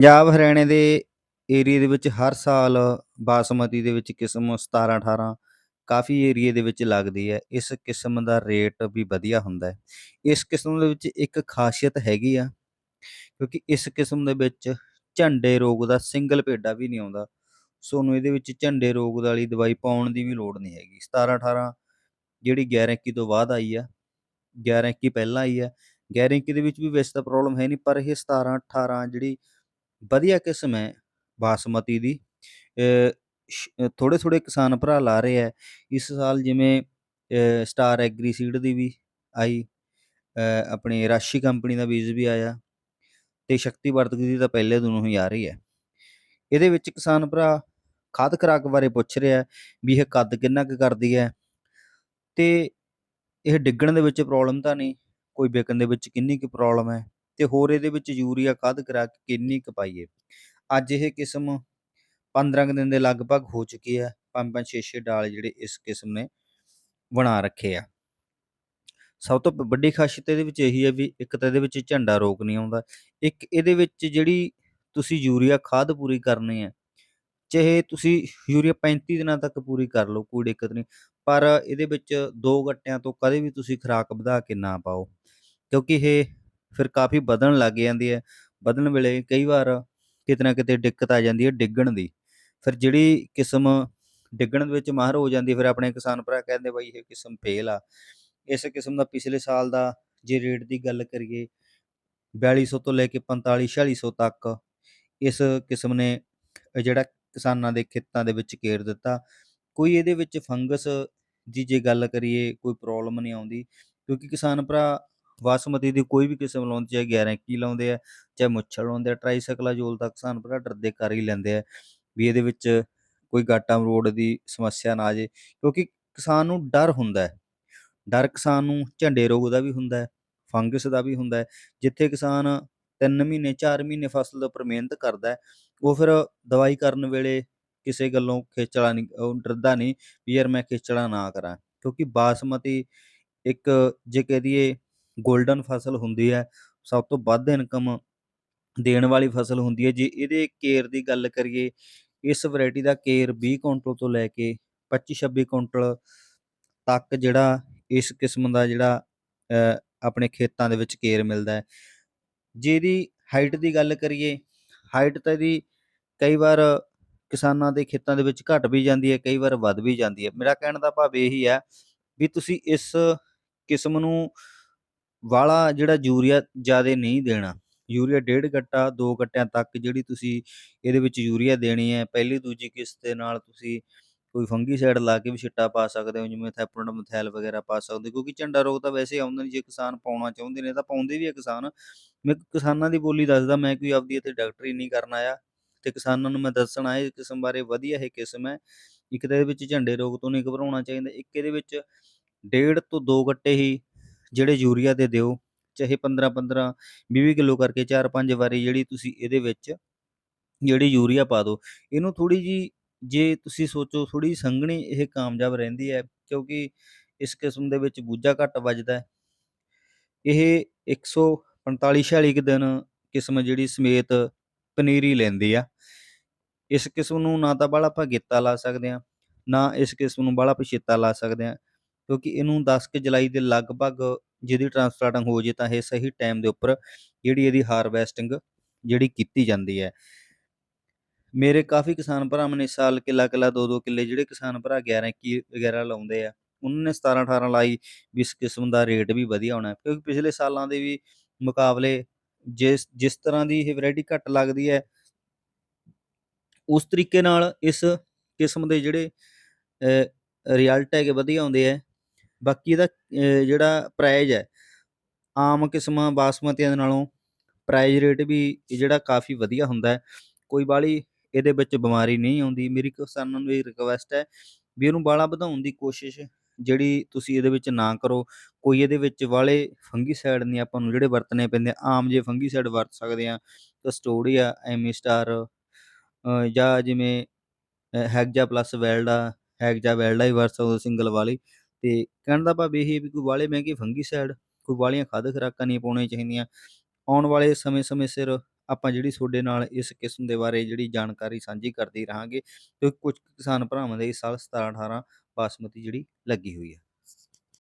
ਪੰਜਾਬ ਹਰਿਆਣੇ ਦੇ ਏਰੀਏ ਦੇ ਵਿੱਚ ਹਰ ਸਾਲ ਬਾਸਮਤੀ ਦੇ ਵਿੱਚ ਕਿਸਮ 17 18 ਕਾਫੀ ਏਰੀਏ ਦੇ ਵਿੱਚ ਲੱਗਦੀ ਹੈ। ਇਸ ਕਿਸਮ ਦਾ ਰੇਟ ਵੀ ਵਧੀਆ ਹੁੰਦਾ ਹੈ। ਇਸ ਕਿਸਮ ਦੇ ਵਿੱਚ ਇੱਕ ਖਾਸੀਅਤ ਹੈਗੀ ਆ ਕਿਉਂਕਿ ਇਸ ਕਿਸਮ ਦੇ ਵਿੱਚ ਝੰਡੇ ਰੋਗ ਦਾ ਸਿੰਗਲ ਪੇਡਾ ਵੀ ਨਹੀਂ ਆਉਂਦਾ। ਸੋਨੂੰ ਇਹਦੇ ਵਿੱਚ ਝੰਡੇ ਰੋਗ ਵਾਲੀ ਦਵਾਈ ਪਾਉਣ ਦੀ ਵੀ ਲੋੜ ਨਹੀਂ ਹੈਗੀ। 17 18 ਜਿਹੜੀ 11 21 ਤੋਂ ਬਾਅਦ ਆਈ ਆ 11 21 ਪਹਿਲਾਂ ਆਈ ਆ 11 21 ਦੇ ਵਿੱਚ ਵੀ ਵੈਸੇ ਤਾਂ ਪ੍ਰੋਬਲਮ ਹੈ ਨਹੀਂ, ਪਰ ਇਹ 17 18 ਜਿਹੜੀ ਵਧੀਆ ਕਿਸਮ ਹੈ ਬਾਸਮਤੀ ਦੀ। ਥੋੜ੍ਹੇ-ਥੋੜ੍ਹੇ ਕਿਸਾਨ ਭਰਾ ਲਾ ਰਹੇ ਹੈ। ਇਸ ਸਾਲ ਜਿਵੇਂ ਅ, ਸਟਾਰ ਐਗਰੀ ਸੀਡ ਦੀ ਵੀ ਆਈ ਅ, ਆਪਣੇ ਰਾਸ਼ੀ ਕੰਪਨੀ ਦਾ ਬੀਜ ਵੀ ਆਇਆ ਤੇ ਸ਼ਕਤੀ ਵਰਤਕ ਦੀ ਤਾਂ ਪਹਿਲੇ ਦਿਨੋਂ ਹੀ ਆ ਰਹੀ ਹੈ। ਇਹਦੇ ਵਿੱਚ ਕਿਸਾਨ ਭਰਾ ਖਾਦ ਖੁਰਾਕ ਬਾਰੇ ਪੁੱਛ ਰਿਹਾ ਵੀ ਇਹ ਕੱਦ ਕਿੰਨਾ ਕੁ ਕਰਦੀ ਹੈ ਤੇ ਇਹ ਡਿੱਗਣ ਦੇ ਵਿੱਚ ਪ੍ਰੋਬਲਮ ਤਾਂ ਨਹੀਂ ਕੋਈ ਵਿਕਣ ਦੇ ਵਿੱਚ ਕਿੰਨੀ ਕੁ ਪ੍ਰੋਬਲਮ ਹੈ। ਤੇ ਹੋਰ ਇਹਦੇ ਵਿੱਚ ਯੂਰੀਆ ਖਾਦ ਕਰਾ ਕੇ ਕਿੰਨੀ ਕੁ ਪਾਈਏ। ਅੱਜ ਇਹ ਕਿਸਮ 15 ਕੁ ਦਿਨ ਦੇ ਲਗਭਗ ਹੋ ਚੁੱਕੀ ਹੈ ਪੰਜ ਪੰਜ ਛੇ ਛੇ ਡਾਲ ਜਿਹੜੇ ਇਸ ਕਿਸਮ ਨੇ ਬਣਾ ਰੱਖੇ ਆ। ਸਭ ਤੋਂ ਪ- ਵੱਡੀ ਖਾਸੀਅਤ ਇਹਦੇ ਵਿੱਚ ਇਹੀ ਹੈ ਵੀ ਇੱਕ ਤਾਂ ਇਹਦੇ ਵਿੱਚ ਝੰਡਾ ਰੋਗ ਨਹੀਂ ਆਉਂਦਾ, ਇੱਕ ਇਹਦੇ ਵਿੱਚ ਜਿਹੜੀ ਤੁਸੀਂ ਯੂਰੀਆ ਖਾਦ ਪੂਰੀ ਕਰਨੀ ਹੈ, ਚਾਹੇ ਤੁਸੀਂ ਯੂਰੀਆ 35 ਦਿਨਾਂ ਤੱਕ ਪੂਰੀ ਕਰ ਲਓ, ਕੋਈ ਦਿੱਕਤ ਨਹੀਂ, ਪਰ ਇਹਦੇ ਵਿੱਚ ਦੋ ਗੱਟਿਆਂ ਤੋਂ ਕਦੇ ਵੀ ਤੁਸੀਂ ਖੁਰਾਕ ਵਧਾ ਕੇ ਨਾ ਪਾਓ, ਕਿਉਂਕਿ ਇਹ ਫਿਰ ਕਾਫੀ ਵਧਣ ਲੱਗ ਜਾਂਦੀ ਹੈ। ਵਧਣ ਵੇਲੇ ਕਈ ਵਾਰ ਕਿਤੇ ਨਾ ਕਿਤੇ ਦਿੱਕਤ ਆ ਜਾਂਦੀ ਹੈ ਡਿੱਗਣ ਦੀ। ਫਿਰ ਜਿਹੜੀ ਕਿਸਮ ਡਿੱਗਣ ਦੇ ਵਿੱਚ ਮਾਹਰ ਹੋ ਜਾਂਦੀ ਹੈ, ਫਿਰ ਆਪਣੇ ਕਿਸਾਨ ਭਰਾ ਕਹਿੰਦੇ ਬਈ ਇਹ ਕਿਸਮ ਫੇਲ ਆ। ਇਸ ਕਿਸਮ ਦਾ ਪਿਛਲੇ ਸਾਲ ਦਾ ਜੇ ਰੇਟ ਦੀ ਗੱਲ ਕਰੀਏ 4200 ਤੋਂ ਲੈ ਕੇ 45 4600 ਤੱਕ ਇਸ ਕਿਸਮ ਨੇ ਜਿਹੜਾ ਕਿਸਾਨਾਂ ਦੇ ਖੇਤਾਂ ਦੇ ਵਿੱਚ ਘੇਰ ਦਿੱਤਾ। ਕੋਈ ਇਹਦੇ ਵਿੱਚ ਫੰਗਸ ਦੀ ਜੇ ਗੱਲ ਕਰੀਏ ਕੋਈ ਪ੍ਰੋਬਲਮ ਨਹੀਂ ਆਉਂਦੀ। ਕਿਉਂਕਿ ਕਿਸਾਨ ਭਰਾ ਬਾਸਮਤੀ ਦੀ ਕੋਈ ਵੀ ਕਿਸਮ ਲਾਉਂਦੇ, ਚਾਹੇ 11 21 ਲਾਉਂਦੇ ਆ, ਚਾਹੇ ਮੁੱਛੜ ਲਾਉਂਦੇ ਆ ਟਰਾਈਸਾਈਕਲਾਜੋਲ ਤਾਂ ਕਿਸਾਨ ਭਰਾ ਡਰਦੇ ਕਰ ਹੀ ਲੈਂਦੇ ਆ ਵੀ ਇਹਦੇ ਵਿੱਚ ਕੋਈ ਗਾਟਾ ਮਰੋੜ ਦੀ ਸਮੱਸਿਆ ਨਾ ਆ ਜੇ ਕਿਉਂਕਿ ਕਿਸਾਨ ਨੂੰ ਡਰ ਹੁੰਦਾ ਹੈ। ਡਰ ਕਿਸਾਨ ਨੂੰ ਝੰਡੇ ਰੋਗ ਦਾ ਵੀ ਹੁੰਦਾ ਹੈ, ਫੰਗਸ ਦਾ ਵੀ ਹੁੰਦਾ ਹੈ, ਜਿੱਥੇ ਕਿਸਾਨ 3 ਮਹੀਨੇ 4 ਮਹੀਨੇ ਫਸਲ ਦੇ ਉੱਪਰ ਮਿਹਨਤ ਕਰਦਾ ਹੈ, ਉਹ ਫਿਰ ਦਵਾਈ ਕਰਨ ਵੇਲੇ ਕਿਸੇ ਗੱਲੋਂ ਖੇਚਲਾ ਨਹੀਂ, ਉਹ ਡਰਦਾ ਨਹੀਂ ਵੀ ਯਾਰ ਮੈਂ ਖੇਚਲਾ ਨਾ ਕਰਾਂ, ਕਿਉਂਕਿ ਬਾਸਮਤੀ ਇੱਕ ਜੇ ਕਹਿ ਦਈਏ 골ਡਨ ਫਸਲ ਹੁੰਦੀ ਹੈ, ਸਭ ਤੋਂ ਵੱਧ ਇਨਕਮ ਦੇਣ ਵਾਲੀ ਫਸਲ ਹੁੰਦੀ ਹੈ। ਜੇ ਇਹਦੇ ਕੇਰ ਦੀ ਗੱਲ ਕਰੀਏ, ਇਸ ਵੈਰਾਈਟੀ ਦਾ ਕੇਰ 20 ਕੁਇੰਟਲ ਤੋਂ ਲੈ ਕੇ 25 26 ਕੁਇੰਟਲ ਤੱਕ ਜਿਹੜਾ ਇਸ ਕਿਸਮ ਦਾ ਜਿਹੜਾ ਆਪਣੇ ਖੇਤਾਂ ਦੇ ਵਿੱਚ ਕੇਰ ਮਿਲਦਾ ਹੈ। ਜੇ ਇਹਦੀ ਹਾਈਟ ਦੀ ਗੱਲ ਕਰੀਏ ਹਾਈਟ ਤਾਂ ਇਹਦੀ ਕਈ ਵਾਰ ਕਿਸਾਨਾਂ ਦੇ ਖੇਤਾਂ ਦੇ ਵਿੱਚ ਘਟ ਵੀ ਜਾਂਦੀ ਹੈ, ਕਈ ਵਾਰ ਵੱਧ ਵੀ ਜਾਂਦੀ ਹੈ। ਮੇਰਾ ਕਹਿਣ ਦਾ ਭਾਵ ਇਹੀ ਹੈ ਵੀ ਤੁਸੀਂ ਇਸ ਕਿਸਮ ਨੂੰ ਵਾਲਾ ਜਿਹੜਾ ਯੂਰੀਆ ਜ਼ਿਆਦਾ ਨਹੀਂ ਦੇਣਾ। ਯੂਰੀਆ ਡੇਢ ਗੱਟਾ ਦੋ ਗੱਟਿਆਂ ਤੱਕ ਜਿਹੜੀ ਤੁਸੀਂ ਇਹਦੇ ਵਿੱਚ ਯੂਰੀਆ ਦੇਣੀ ਹੈ, ਪਹਿਲੀ ਦੂਜੀ ਕਿਸ਼ਤ ਦੇ ਨਾਲ ਤੁਸੀਂ ਕੋਈ ਫੰਗੀਸਾਈਡ ਲਾ ਕੇ ਵੀ ਛਿੱਟਾ ਪਾ ਸਕਦੇ ਹੋ, ਜਿਵੇਂ ਥੈਪਰੋਨ ਮਥੈਲ ਵਗੈਰਾ ਪਾ ਸਕਦੇ ਹੋ, ਕਿਉਂਕਿ ਝੰਡਾ ਰੋਗ ਤਾਂ ਵੈਸੇ ਆਉਂਦਾ ਨਹੀਂ ਜੇ ਕਿਸਾਨ ਪਾਉਣਾ ਚਾਹੁੰਦੇ ਨੇ ਤਾਂ ਪਾਉਂਦੇ ਵੀ ਆ ਕਿਸਾਨ। ਮੈਂ ਕਿਸਾਨਾਂ ਦੀ ਬੋਲੀ ਦੱਸਦਾ, ਮੈਂ ਕੋਈ ਆਪਦੀ ਇੱਥੇ ਡਾਕਟਰੀ ਨਹੀਂ ਕਰਨ ਆਇਆ ਤੇ ਕਿਸਾਨਾਂ ਨੂੰ ਮੈਂ ਦੱਸਣਾ ਆਇਆ ਕਿਸਮ ਬਾਰੇ ਵਧੀਆ ਇਹ ਕਿਸਮ ਹੈ। ਇੱਕ ਤਾਂ ਇਹਦੇ ਵਿੱਚ ਝੰਡੇ ਰੋਗ ਤੋਂ ਨਹੀਂ ਘਬਰਾਉਣਾ ਚਾਹੀਦਾ, ਇੱਕ ਇਹਦੇ ਵਿੱਚ ਡੇਢ ਤੋਂ ਦੋ ਗੱਟੇ ਹੀ ਜਿਹੜੇ ਯੂਰੀਆ ਦੇ ਦਿਓ, ਚਾਹੇ 15 15 20 ਕਿਲੋ ਕਰਕੇ ਚਾਰ ਪੰਜ ਵਾਰੀ ਜਿਹੜੀ ਤੁਸੀਂ ਇਹਦੇ ਵਿੱਚ ਜਿਹੜੀ ਯੂਰੀਆ ਪਾ ਦਿਓ, ਇਹਨੂੰ ਥੋੜੀ ਜੀ ਜੇ ਤੁਸੀਂ ਸੋਚੋ ਥੋੜੀ ਸੰਘਣੀ ਇਹ ਕਾਮਯਾਬ ਰਹਿੰਦੀ ਹੈ, ਕਿਉਂਕਿ ਇਸ ਕਿਸਮ ਦੇ ਵਿੱਚ ਬੂਝਾ ਘੱਟ ਵੱਜਦਾ ਹੈ। ਇਹ 145 46 ਕੁ ਦਿਨ ਕਿਸਮ ਜਿਹੜੀ ਸਮੇਤ ਪਨੀਰੀ ਲੈਂਦੀ ਆ। ਇਸ ਕਿਸਮ ਨੂੰ ਨਾ ਤਾਂ ਬਾਹਲਾ ਆਪਾਂ ਗੇਤਾ ਲਾ ਸਕਦੇ ਆ ਨਾ ਇਸ ਕਿਸਮ ਨੂੰ ਬਾਹਲਾ ਪਛੇਤਾ ਲਾ ਸਕਦੇ ਆ ਕਿਉਂਕਿ ਇਹਨੂੰ 10 ਕੁ ਜੁਲਾਈ ਦੇ ਲਗਭਗ ਜਿਹਦੀ ਟ੍ਰਾਂਸਪਲਾਂਟਿੰਗ ਹੋ ਜੇ ਤਾਂ ਇਹ ਸਹੀ ਟਾਈਮ ਦੇ ਉੱਪਰ ਜਿਹੜੀ ਇਹਦੀ ਹਾਰਵੈਸਟਿੰਗ ਜਿਹੜੀ ਕੀਤੀ ਜਾਂਦੀ ਹੈ। ਮੇਰੇ ਕਾਫੀ ਕਿਸਾਨ ਭਰਾਵਾਂ ਨੇ ਇਸ ਸਾਲ ਕਿੱਲਾ ਕਿੱਲਾ ਦੋ ਦੋ ਕਿੱਲੇ ਜਿਹੜੇ ਕਿਸਾਨ ਭਰਾ 11 21 ਵਗੈਰਾ ਲਾਉਂਦੇ ਆ, ਉਹਨਾਂ ਨੇ 17 18 ਲਾਈ ਵੀ ਇਸ ਕਿਸਮ ਦਾ ਰੇਟ ਵੀ ਵਧੀਆ ਹੋਣਾ ਕਿਉਂਕਿ ਪਿਛਲੇ ਸਾਲਾਂ ਦੇ ਵੀ ਮੁਕਾਬਲੇ ਜਿਸ ਜਿਸ ਤਰ੍ਹਾਂ ਦੀ ਇਹ ਵੈਰਾਈਟੀ ਘੱਟ ਲੱਗਦੀ ਹੈ, ਉਸ ਤਰੀਕੇ ਨਾਲ ਇਸ ਕਿਸਮ ਦੇ ਜਿਹੜੇ ਰਿਜ਼ਲਟ ਹੈਗੇ ਵਧੀਆ ਆਉਂਦੇ ਆ ਬਾਕੀ ਇਹਦਾ ਅ, ਜਿਹੜਾ ਪ੍ਰਾਈਜ਼ ਹੈ ਆਮ ਕਿਸਮਾਂ ਬਾਸਮਤੀਆਂ ਦੇ ਨਾਲੋਂ ਪ੍ਰਾਈਜ਼ ਰੇਟ ਵੀ ਜਿਹੜਾ ਕਾਫੀ ਵਧੀਆ ਹੁੰਦਾ ਹੈ। ਕੋਈ ਬਾਹਲੀ ਇਹਦੇ ਵਿੱਚ ਬਿਮਾਰੀ ਨਹੀਂ ਆਉਂਦੀ। ਮੇਰੀ ਕਿਸਾਨਾਂ ਨੂੰ ਇਹ ਰਿਕੁਐਸਟ ਹੈ ਵੀ ਇਹਨੂੰ ਬਾਹਲਾ ਵਧਾਉਣ ਦੀ ਕੋਸ਼ਿਸ਼ ਜਿਹੜੀ ਤੁਸੀਂ ਇਹਦੇ ਵਿੱਚ ਨਾ ਕਰੋ। ਕੋਈ ਇਹਦੇ ਵਿੱਚ ਵਾਲੇ ਫੰਗੀਸਾਈਡ ਨਹੀਂ ਆਪਾਂ ਨੂੰ ਜਿਹੜੇ ਵਰਤਣੇ ਪੈਂਦੇ ਆ, ਆਮ ਜੇ ਫੰਗੀਸਾਈਡ ਵਰਤ ਸਕਦੇ ਆ ਕਸਟੋਡੀਆ ਐਮੀਸਟਾਰ ਅ, ਜਾਂ ਜਿਵੇਂ ਅ, ਹੈਗਜਾ ਪਲੱਸ ਵੈਲਡਾ ਹੈਗਜਾ ਵੈਲਡਾ ਹੀ ਵਰਤ ਸਕਦੇ ਸਿੰਗਲ ਵਾਲੀ। ਤੇ ਕਹਿਣ ਦਾ ਭਾਵ ਇਹ ਹੈ ਵੀ ਕੋਈ ਵਾਲੇ ਮਹਿੰਗੇ ਫੰਗੀਸਾਈਡ ਕੋਈ ਵਾਲੀਆਂ ਖਾਦ ਖੁਰਾਕਾਂ ਨਹੀਂ ਪਾਉਣੀਆਂ ਚਾਹੀਦੀਆਂ। ਆਉਣ ਵਾਲੇ ਸਮੇਂ ਸਮੇਂ ਸਿਰ ਆਪਾਂ ਜਿਹੜੀ ਤੁਹਾਡੇ ਨਾਲ ਇਸ ਕਿਸਮ ਦੇ ਬਾਰੇ ਜਿਹੜੀ ਜਾਣਕਾਰੀ ਸਾਂਝੀ ਕਰਦੇ ਰਹਾਂਗੇ ਕਿਉਂਕਿ ਕੁਝ ਕਿਸਾਨ ਭਰਾਵਾਂ ਦੇ ਇਸ ਸਾਲ 17 18 ਬਾਸਮਤੀ ਜਿਹੜੀ ਲੱਗੀ ਹੋਈ ਹੈ।